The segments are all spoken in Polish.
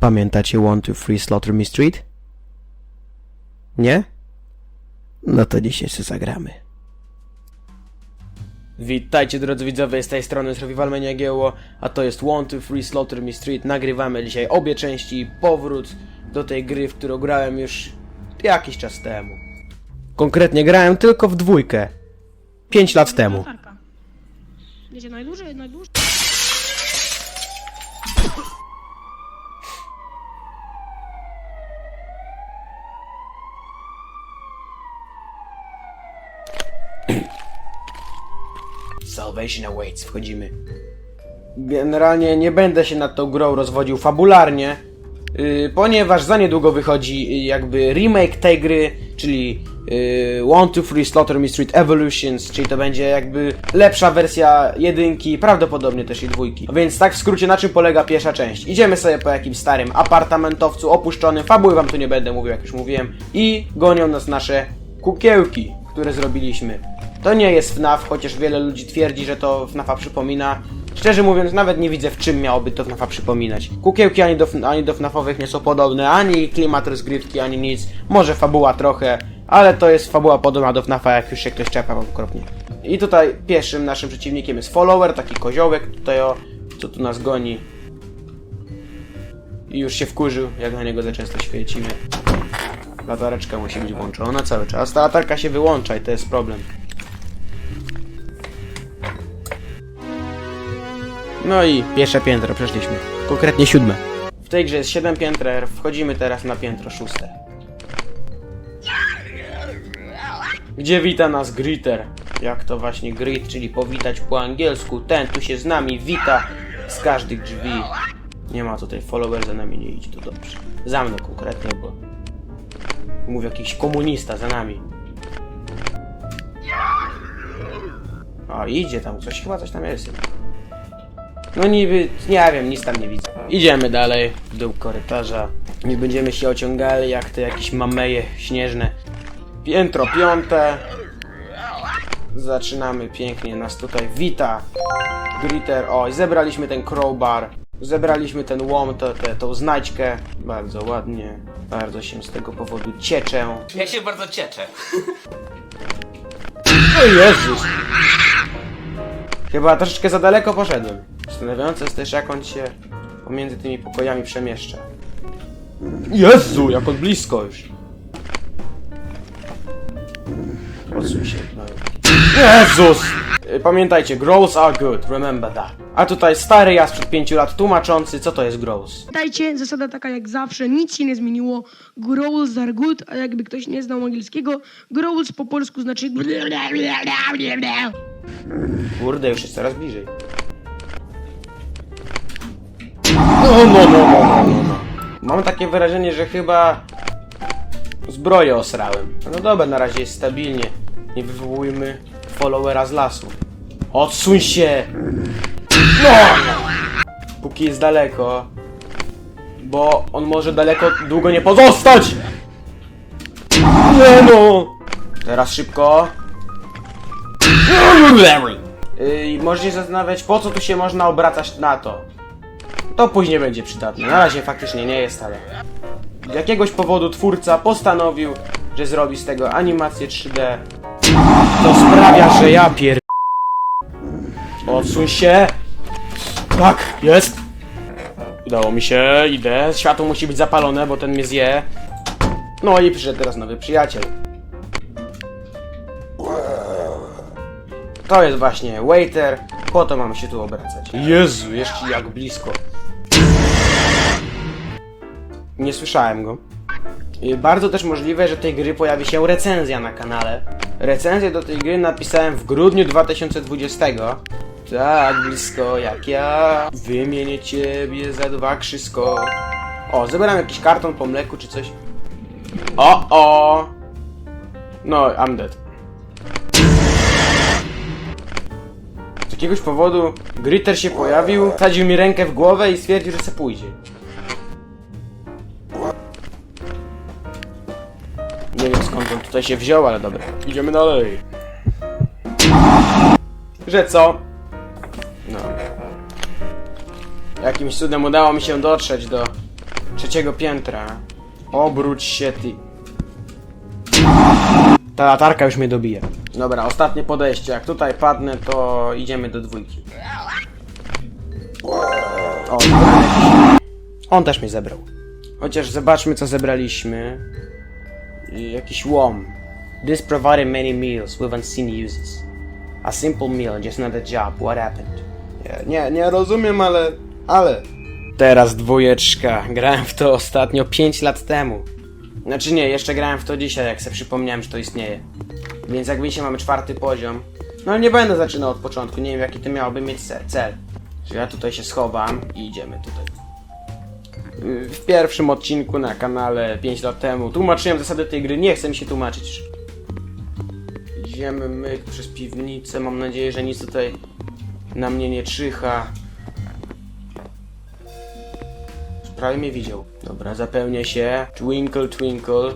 Pamiętacie One to Free Slaughter Me Street? Nie? No to dzisiaj się zagramy. Witajcie drodzy widzowie, z tej strony Survival Maniagieło, a to jest One to Free Slaughter Me Street. Nagrywamy dzisiaj obie części, powrót do tej gry, w którą grałem już jakiś czas temu. Konkretnie grałem tylko w dwójkę. 5 lat temu. Latarka. Wiecie, najdłużej, najdłużej. Salvation Awaits, wchodzimy. Generalnie nie będę się nad tą grą rozwodził fabularnie, yy, ponieważ za niedługo wychodzi yy, jakby remake tej gry, czyli yy, One to Free Slaughter Me Street Evolutions, czyli to będzie jakby lepsza wersja jedynki, prawdopodobnie też i dwójki. Więc tak w skrócie na czym polega pierwsza część. Idziemy sobie po jakimś starym apartamentowcu opuszczonym, fabuły wam tu nie będę mówił, jak już mówiłem, i gonią nas nasze kukiełki, które zrobiliśmy. To nie jest FNAF, chociaż wiele ludzi twierdzi, że to FNAFa przypomina. Szczerze mówiąc, nawet nie widzę w czym miałoby to FNAFa przypominać. Kukiełki ani do, ani do FNAFowych nie są podobne, ani klimat rozgrywki, ani nic. Może fabuła trochę, ale to jest fabuła podobna do FNAFa, jak już się ktoś czepa okropnie. I tutaj pierwszym naszym przeciwnikiem jest follower, taki koziołek tutaj o, co tu nas goni. I już się wkurzył, jak na niego za często świecimy. Latareczka musi być włączona cały czas. Ta latarka się wyłącza i to jest problem. No i pierwsze piętro przeszliśmy. Konkretnie siódme. W tej grze jest 7 pięter, wchodzimy teraz na piętro szóste. Gdzie wita nas Gritter? Jak to właśnie grit, czyli powitać po angielsku. Ten tu się z nami wita z każdych drzwi. Nie ma tutaj follower za nami nie idzie, to dobrze. Za mną konkretnie, bo Mów jakiś komunista za nami. O, idzie tam coś, chyba coś tam jest. No niby, nie wiem, nic tam nie widzę. Idziemy dalej w dół korytarza. Nie będziemy się ociągali jak te jakieś mameje śnieżne. Piętro piąte. Zaczynamy pięknie, nas tutaj wita. Gritter, oj, zebraliśmy ten crowbar. Zebraliśmy ten łom, to, te, tą znajdźkę. Bardzo ładnie. Bardzo się z tego powodu cieczę. Ja się bardzo cieszę. O Jezus! Chyba troszeczkę za daleko poszedłem. Zastanawiające jest też jak on się pomiędzy tymi pokojami przemieszcza. Jezu, jak on blisko już. Odsuń się. No. Jezus! Y, Pamiętajcie, growls are good, remember that. A tutaj stary ja sprzed 5 lat tłumaczący, co to jest growls. Pamiętajcie, zasada taka jak zawsze, nic się nie zmieniło. Growls are good, a jakby ktoś nie znał angielskiego, growls po polsku znaczy... Kurde, już jest coraz bliżej. No, no, no, no, no, no, no. Mam takie wrażenie, że chyba zbroję osrałem. No dobra, na razie jest stabilnie. Nie wywołujmy followera z lasu. Odsuń się! No! Póki jest daleko. Bo on może daleko długo nie pozostać! Nie no! Teraz szybko. Yy, możesz się zastanawiać, po co tu się można obracać na to. To później będzie przydatne. Na razie faktycznie nie jest, ale... Z jakiegoś powodu twórca postanowił, że zrobi z tego animację 3D. To sprawia, że ja pier... Odsuń się! Tak, jest! Udało mi się, idę. Światło musi być zapalone, bo ten mnie zje. No i przyszedł teraz nowy przyjaciel. To jest właśnie waiter. Po to mamy się tu obracać. Jezu, jeszcze jak blisko. Nie słyszałem go. Y, Bardzo też możliwe, że tej gry pojawi się recenzja na kanale. Recenzję do tej gry napisałem w grudniu 2020. Tak, blisko jak ja. Wymienię ciebie za dwa krzysko. O, zebrałem jakiś karton po mleku czy coś. O, o! No, I'm dead. Z jakiegoś powodu Gritter się pojawił, wsadził mi rękę w głowę i stwierdził, że se pójdzie. Nie wiem skąd on tutaj się wziął, ale dobra. Idziemy dalej. Że co? No. Jakimś cudem udało mi się dotrzeć do trzeciego piętra. Obróć się ty. Ta latarka już mnie dobija. Dobra, ostatnie podejście. Jak tutaj padnę, to idziemy do dwójki. O, on też mnie zebrał. Chociaż zobaczmy, co zebraliśmy. Y, Jakiś łom. This provided many meals with unseen uses. A simple meal, just another job. What happened? Nie, nie, nie rozumiem, ale... Ale... Teraz dwójeczka. Grałem w to ostatnio 5 lat temu. Znaczy nie, jeszcze grałem w to dzisiaj, jak sobie przypomniałem, że to istnieje. Więc jak widzicie, mamy czwarty poziom. No nie będę zaczynał od początku, nie wiem jaki to miałby mieć ce- cel. Że ja tutaj się schowam i idziemy tutaj. W pierwszym odcinku na kanale 5 lat temu tłumaczyłem zasady tej gry, nie chcę mi się tłumaczyć. Idziemy myk przez piwnicę, mam nadzieję, że nic tutaj na mnie nie czyha. Prawie mnie widział. Dobra, zapełnię się. Twinkle, twinkle.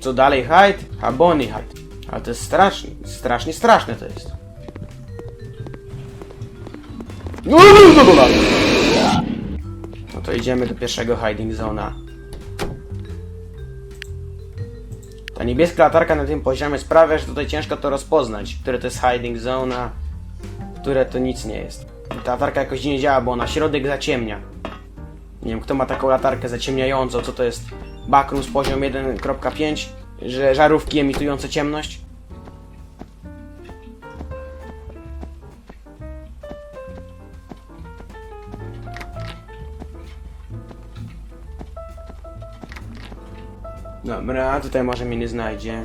Co dalej, hide? Bonnie hide. Ale to jest straszne, strasznie straszne to jest. No to idziemy do pierwszego hiding zona. Ta niebieska latarka na tym poziomie sprawia, że tutaj ciężko to rozpoznać, które to jest hiding zona, które to nic nie jest. Ta latarka jakoś nie działa, bo ona środek zaciemnia. Nie wiem, kto ma taką latarkę zaciemniającą, co to jest Backrooms poziom 1.5, że żarówki emitujące ciemność. Dobra, tutaj może mnie nie znajdzie.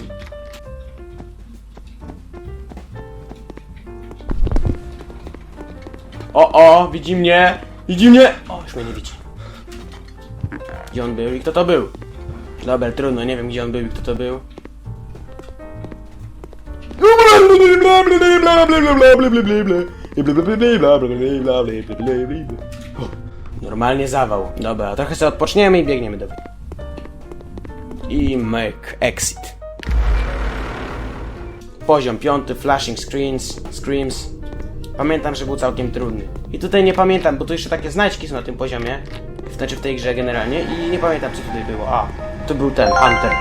O, o, widzi mnie! Widzi mnie! O, już mnie nie widzi. Gdzie on był i kto to był? Dobra, trudno, nie wiem gdzie on był i kto to był. Normalnie zawał. Dobra, trochę sobie odpoczniemy i biegniemy do I make exit. Poziom piąty, flashing screens, screams. Pamiętam, że był całkiem trudny. I tutaj nie pamiętam, bo tu jeszcze takie znajdźki są na tym poziomie. Znaczy w tej grze generalnie i nie pamiętam co tutaj było. A, to był ten, Hunter.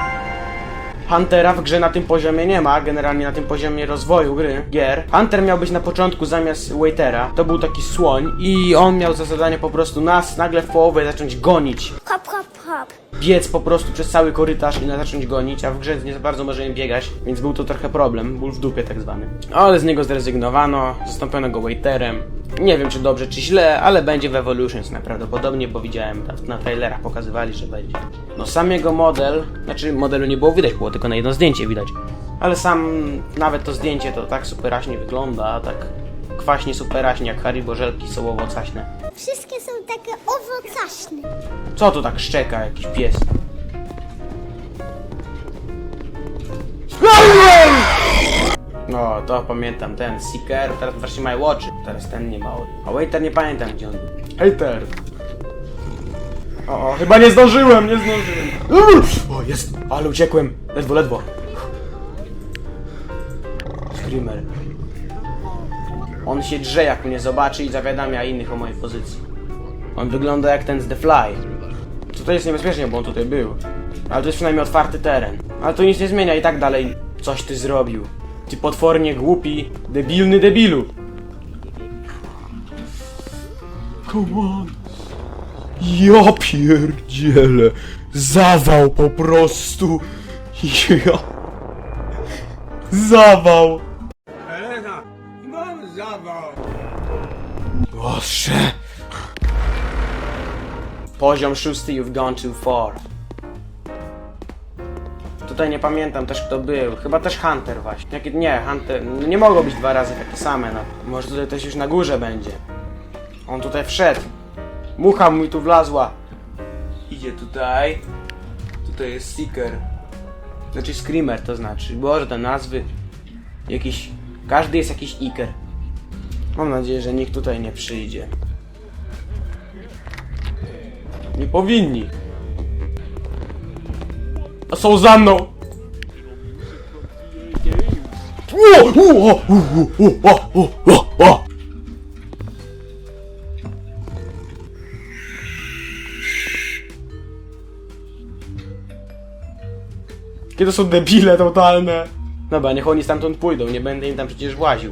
Huntera w grze na tym poziomie nie ma, generalnie na tym poziomie rozwoju gry, gier. Hunter miał być na początku zamiast Waitera, to był taki słoń i on miał za zadanie po prostu nas nagle w połowie zacząć gonić. Hop, hop, hop. Biec po prostu przez cały korytarz i nas zacząć gonić, a w grze nie za bardzo możemy biegać, więc był to trochę problem, ból w dupie tak zwany. Ale z niego zrezygnowano, zastąpiono go Waiterem. Nie wiem czy dobrze czy źle, ale będzie w Evolutions najprawdopodobniej, bo widziałem na, na trailerach pokazywali, że będzie. No sam jego model, znaczy modelu nie było widać, było tylko na jedno zdjęcie widać. Ale sam, nawet to zdjęcie to tak superaśnie wygląda, tak kwaśnie superaśnie jak Haribo żelki są owocaśne. Wszystkie są takie owocaśne. Co tu tak szczeka jakiś pies? No, to pamiętam, ten Seeker, teraz właśnie mają oczy, teraz ten nie ma. A Waiter nie pamiętam gdzie on był. Hater! O, o, chyba nie zdążyłem, nie zdążyłem. O, jest, ale uciekłem, ledwo, ledwo. Screamer. On się drze jak mnie zobaczy i zawiadamia innych o mojej pozycji. On wygląda jak ten z The Fly. Tutaj jest niebezpiecznie, bo on tutaj był. Ale to jest przynajmniej otwarty teren. Ale to nic nie zmienia i tak dalej. Coś ty zrobił. Ty potwornie głupi, debilny debilu. Come on. Ja pierdzielę. Zawał po prostu. Ja. Zawał. Elena, mam zawał. Boże. Poziom szósty, you've gone too far. Tutaj nie pamiętam też kto był. Chyba też Hunter właśnie. Nie, Hunter. no Nie mogło być dwa razy takie same. No. Może tutaj też już na górze będzie. On tutaj wszedł. Mucha mi tu wlazła. Idzie tutaj. Tutaj jest Seeker. Znaczy Screamer to znaczy. Boże, te nazwy. Jakiś... Każdy jest jakiś Iker. Mam nadzieję, że nikt tutaj nie przyjdzie. Nie powinni. A są za mną! Kiedy są debile totalne. Dobra, niech oni stamtąd pójdą, nie będę im tam przecież właził.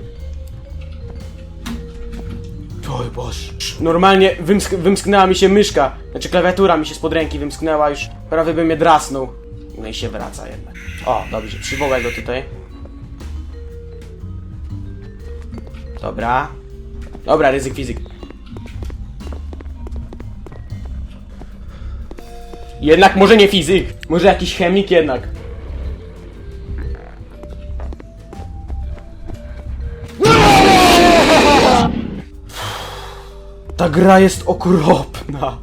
Oj Boże. Normalnie wymsk wymsknęła mi się myszka. Znaczy klawiatura mi się spod ręki wymsknęła już. Prawie bym mnie drasnął. No i się wraca jednak. O, dobrze, przywołaj go tutaj. Dobra. Dobra, ryzyk fizyk. Jednak może nie fizyk. Może jakiś chemik jednak. Ta gra jest okropna.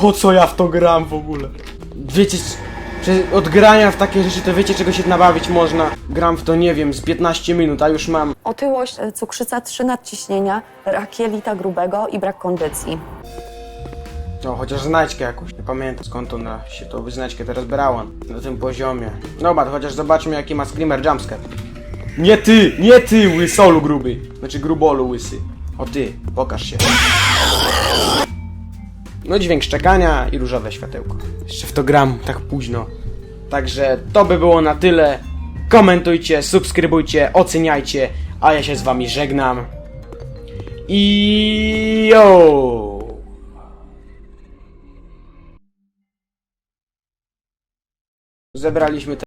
Po co ja w to gram w ogóle? Wiecie, od grania w takie rzeczy to wiecie czego się nabawić można. Gram w to nie wiem, z 15 minut, a już mam Otyłość, e, cukrzyca, trzy nadciśnienia, rak jelita grubego i brak kondycji. No, chociaż znajdźkę jakąś. Nie pamiętam skąd ona się to wyznaczkę teraz brała. Na tym poziomie. Dobra, to chociaż zobaczmy jaki ma screamer jumpscare. Nie ty! Nie ty, łysolu gruby! Znaczy grubolu łysy. O ty, pokaż się. No dźwięk szczekania i różowe światełko. Jeszcze w to gram tak późno. Także to by było na tyle. Komentujcie, subskrybujcie, oceniajcie, a ja się z wami żegnam. I yo! Zebraliśmy te